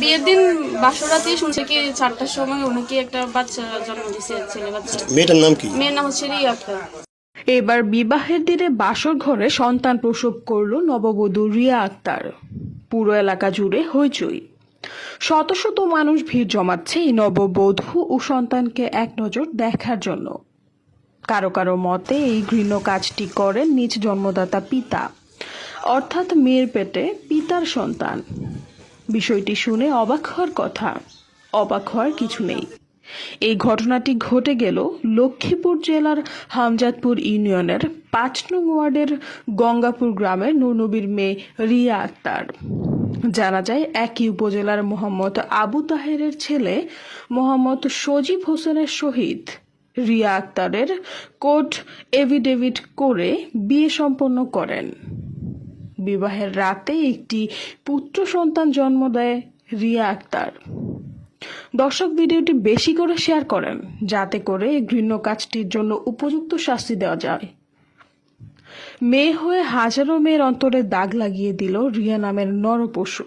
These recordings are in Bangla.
বিয়ের দিন বাসরাতে শুনছি কি চারটার সময় উনি কি একটা বাচ্চা জন্ম দিছে ছেলে বাচ্চা। মেয়েটার নাম কি? মেয়ের নাম হচ্ছে রিয়া আক্তার এবার বিবাহের দিনে বাসর ঘরে সন্তান প্রসব করল নববধূ রিয়া আক্তার। পুরো এলাকা জুড়ে হইচই। শত শত মানুষ ভিড় জমাচ্ছে এই নববধূ ও সন্তানকে এক নজর দেখার জন্য। কারও কারও মতে এই ঘৃণ্য কাজটি করেন নিজ জন্মদাতা পিতা। অর্থাৎ মেয়ের পেটে পিতার সন্তান। বিষয়টি শুনে অবাক হওয়ার কথা। অবাক হওয়ার কিছু নেই। এই ঘটনাটি ঘটে গেল লক্ষ্মীপুর জেলার হামজাদপুর ইউনিয়নের পাঁচ নং ওয়ার্ডের গঙ্গাপুর গ্রামের নুরনবীর মেয়ে রিয়া আক্তার। জানা যায়, একই উপজেলার মোহাম্মদ আবু তাহেরের ছেলে মোহাম্মদ সজীব হোসেনের সহিত রিয়া আক্তারের কোর্ট এভিডেভিট করে বিয়ে সম্পন্ন করেন। বিবাহের রাতে একটি পুত্র সন্তান জন্ম দেয় রিয়া আক্তার। দর্শক ভিডিওটি বেশি করে শেয়ার করেন, যাতে করে ঘৃণ্য কাজটির জন্য উপযুক্ত শাস্তি দেওয়া যায়। মেয়ে হয়ে হাজারো মেয়ের অন্তরে দাগ লাগিয়ে দিল রিয়া নামের নরপশু।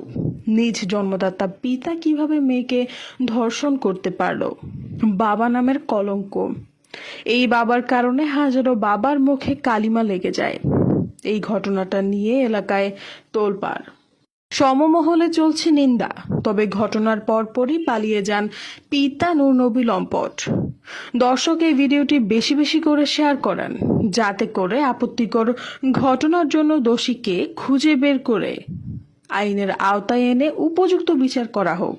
নিজ জন্মদাতা পিতা কীভাবে মেয়েকে ধর্ষণ করতে পারল? বাবা নামের কলঙ্ক। এই বাবার কারণে হাজারো বাবার মুখে কালিমা লেগে যায়। এই ঘটনাটা নিয়ে এলাকায় তোলপাড়। সমমহলে চলছে নিন্দা, তবে ঘটনার পরপরই পালিয়ে যান পিতা নূর নবী লম্পট। দর্শক এই ভিডিওটি বেশি বেশি করে শেয়ার করেন, যাতে করে আপত্তিকর ঘটনার জন্য দোষীকে খুঁজে বের করে আইনের আওতায় এনে উপযুক্ত বিচার করা হোক।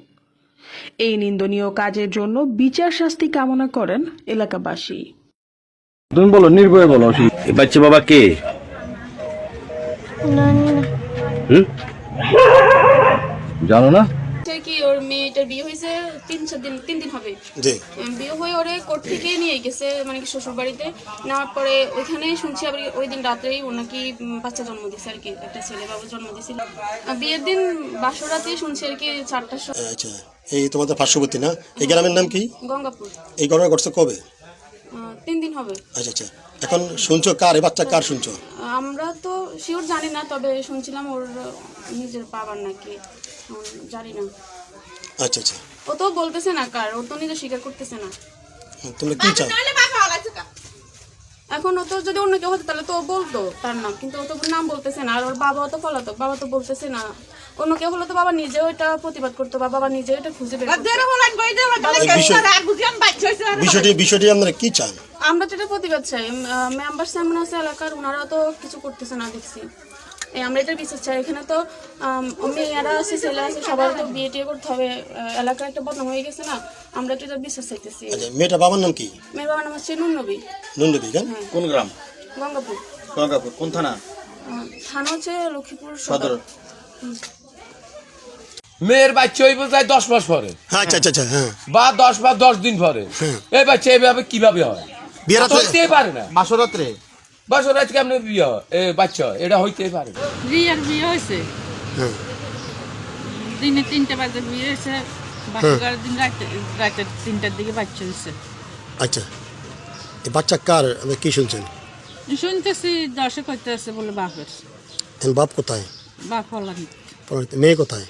এই নিন্দনীয় কাজের জন্য বিচার শাস্তি কামনা করেন এলাকাবাসী। বলো, নির্ভয়ে বলো, বাচ্চা বাবা কে? হুম? জানো না? কি ওর মেয়েটার বিয়ে হয়েছে তিন চার দিন তিন দিন হবে। বিয়ে হয়ে ওরে কোর্ট থেকে নিয়ে গেছে মানে কি শ্বশুর বাড়িতে নেওয়ার পরে ওইখানে শুনছি আবার ওই দিন রাত্রেই ও নাকি বাচ্চা জন্ম দিছে আর কি একটা ছেলে বাবু জন্ম দিছিল আহ, বিয়ের দিন বাসরাতে শুনছি আর কি চারটার সময় আচ্ছা এই তোমাদের পার্শ্ববর্তী না? এই গ্রামের নাম কি? গঙ্গাপুর। এই ঘটনা ঘটছে কবে? তিন দিন হবে। আচ্ছা আচ্ছা। এখন শুনছো কার এই বাচ্চা কার শুনছো? তো শিওর জানি না তবে শুনছিলাম ওর নিজের বাবার নাকি জানি না। আচ্ছা আচ্ছা। ও তো বলতেছে না কার ও তো নিজে স্বীকার করতেছে না। হুম, তোমরা কি চাও? এখন ও তো যদি অন্য কেউ হতো তাহলে তো ও বলতো তার নাম কিন্তু ও তো নাম বলতেছে না আর ওর বাবাও তো পলাতক বাবা তো বলতেছে না। অন্য কেউ হলে তো বাবা নিজেও এটা প্রতিবাদ করতো বা বাবা নিজেও এটা খুঁজে বের করতো। বিষয়টি বিষয়টি আপনারা কি চান? আমরা তো এটা প্রতিবাদ চাই মেম্বার সামনে আছে এলাকার ওনারা তো কিছু করতেছে না দেখছি। এই আমরা এটা বিচার চাই। এখানে তো মেয়েরা আছে ছেলে আছে সবার তো বিয়ে টিয়ে করতে হবে। এলাকার একটা বদনাম হয়ে গেছে না আমরা তো এটার বিচার চাইতেছি। আচ্ছা মেয়েটা বাবার নাম কি? মেয়ের বাবার নাম হচ্ছে নুন নবী কেন? কোন গ্রাম? গঙ্গাপুর। গঙ্গাপুর কোন থানা? থানা হচ্ছে লক্ষ্মীপুর সদর। মেয়ের বাচ্চা হইব যায় দশ মাস পরে। হ্যাঁ আচ্ছা আচ্ছা হ্যাঁ। বা দশ বা দশ দিন পরে। এই বাচ্চা এইভাবে কীভাবে হয়? বিয়ের হইতেই পারে না। বিয়ে এ বাচ্চা এটা হইতেই পারে না। রিয়ার বিয়ে হয়েছে। হ্যাঁ। দিনে তিনটে বাজে বিয়ে হয়েছে। বাচ্চার দিন রাতে রাতের তিনটার দিকে বাচ্চা হয়েছে। আচ্ছা। এই বাচ্চা কার? আপনি কি শুনছেন? শুনতেছি দশে করতে আছে বলে বাপের বাপ কোথায়? বাপ হলাম মেয়ে কোথায়?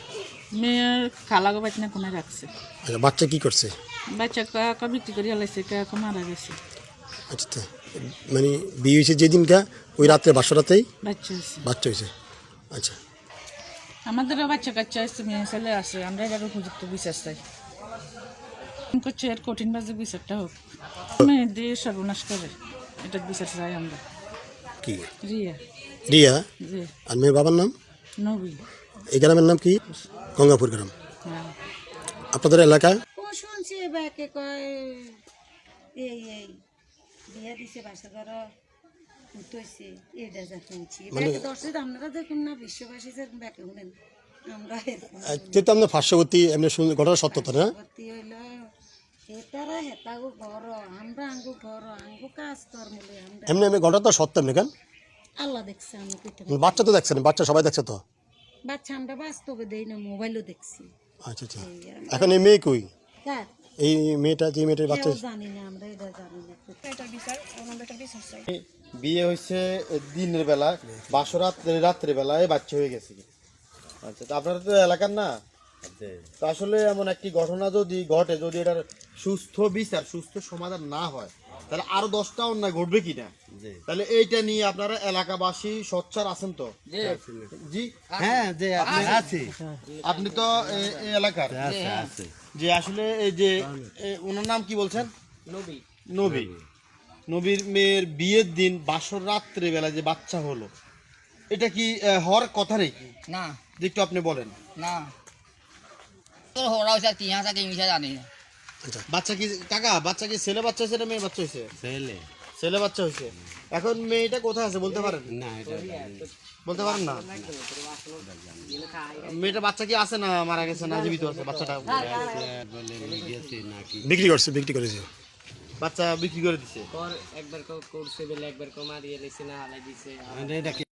মেয়ের খালাগো বাটনা কোনে রাখছে। আচ্ছা বাচ্চা কি করছে? বাচ্চা কাকা বিক্রি করে হলাইছে কাকা মারা গেছে। আচ্ছা তো মানে বিয়ে হয়েছে যেদিনকা ওই রাত্রে বাসরাতেই বাচ্চা হয়েছে। বাচ্চা হয়েছে। আচ্ছা। আমাদেরও বাচ্চা কাচ্চা আছে মেয়ে ছেলে আছে আমরা এটার উপযুক্ত বিচার চাই। করছে এর কঠিন বাজে বিচারটা হোক। মেয়ে দিয়ে সর্বনাশ করে এটার বিচার চাই আমরা। কি? রিয়া। রিয়া? জি আর মেয়ের বাবার নাম? নবী। এই গ্রামের নাম কি? গঙ্গাপুর গ্রাম। হ্যাঁ। আপনাদের এলাকায় ও শুনছি কয় এই এই। বিয়া দিছে বাসা ঘর উঠেছে এটা যা শুনছি। দর্শক আপনারা দেখুন না বিশ্ববাসী যে ব্যাকে শুনেন আমরা এমনি শুন- ঘটনা সত্যতা না? হেতারা হেতাগো ঘর আমরা আঙ্গু ঘর আঙ্গু কাজ কর্মলে আমরা এমনি এমনি ঘটনা তো সত্য এমনি কেন? আল্লাহ দেখছে আমি বাচ্চা তো দেখছেন বাচ্চা সবাই দেখছে তো? বাচ্চা আমরা বাস্তবে দেই না মোবাইলও দেখছি। আচ্ছা আচ্ছা। এখন এই মেয়ে কই? এই মেয়েটা যে মেয়েটার বাচ্চা জানি না আমরা এটা জানি না এটার বিচার আমরা এটার বিচার চাই বিয়ে হয়েছে দিনের বেলা বাসরাত রাত্রে বেলায় বাচ্চা হয়ে গেছে। আচ্ছা তো আপনারা তো এলাকার না? তো আসলে এমন একটি ঘটনা যদি ঘটে যদি এটার সুস্থ বিচার সুস্থ সমাধান না হয় তাহলে আরও দশটা অন্যায় ঘটবে কিনা? তাহলে এইটা নিয়ে আপনারা এলাকাবাসী সোচ্চার আছেন তো? জি। হ্যাঁ যে আপনি আছি। আপনি তো এই এলাকার। যে আসলে এই যে ওনার নাম কি বলছেন? নবী। নবী। নবীর মেয়ের বিয়ের দিন বাসর রাত্রে বেলা যে বাচ্চা হলো এটা কি হওয়ার কথা নাকি? না। একটু আপনি বলেন। না। হাজার জানি বাচ্চা কি কাকা বাচ্চা কি ছেলে বাচ্চা হয়েছে মেয়ে বাচ্চা হয়েছে? ছেলে। ছেলে বাচ্চা হয়েছে। এখন মেয়েটা কোথায় আছে বলতে পারেন? না এটা বলতে পারেন না? মেয়েটা বাচ্চা কি আছে না মারা গেছে না জীবিত আছে বাচ্চাটা? বিক্রি করছে বিক্রি করেছে। বাচ্চা বিক্রি করে দিছে। একবার করছে বেলে একবার মারিয়ে লেছে না হালাই দিছে।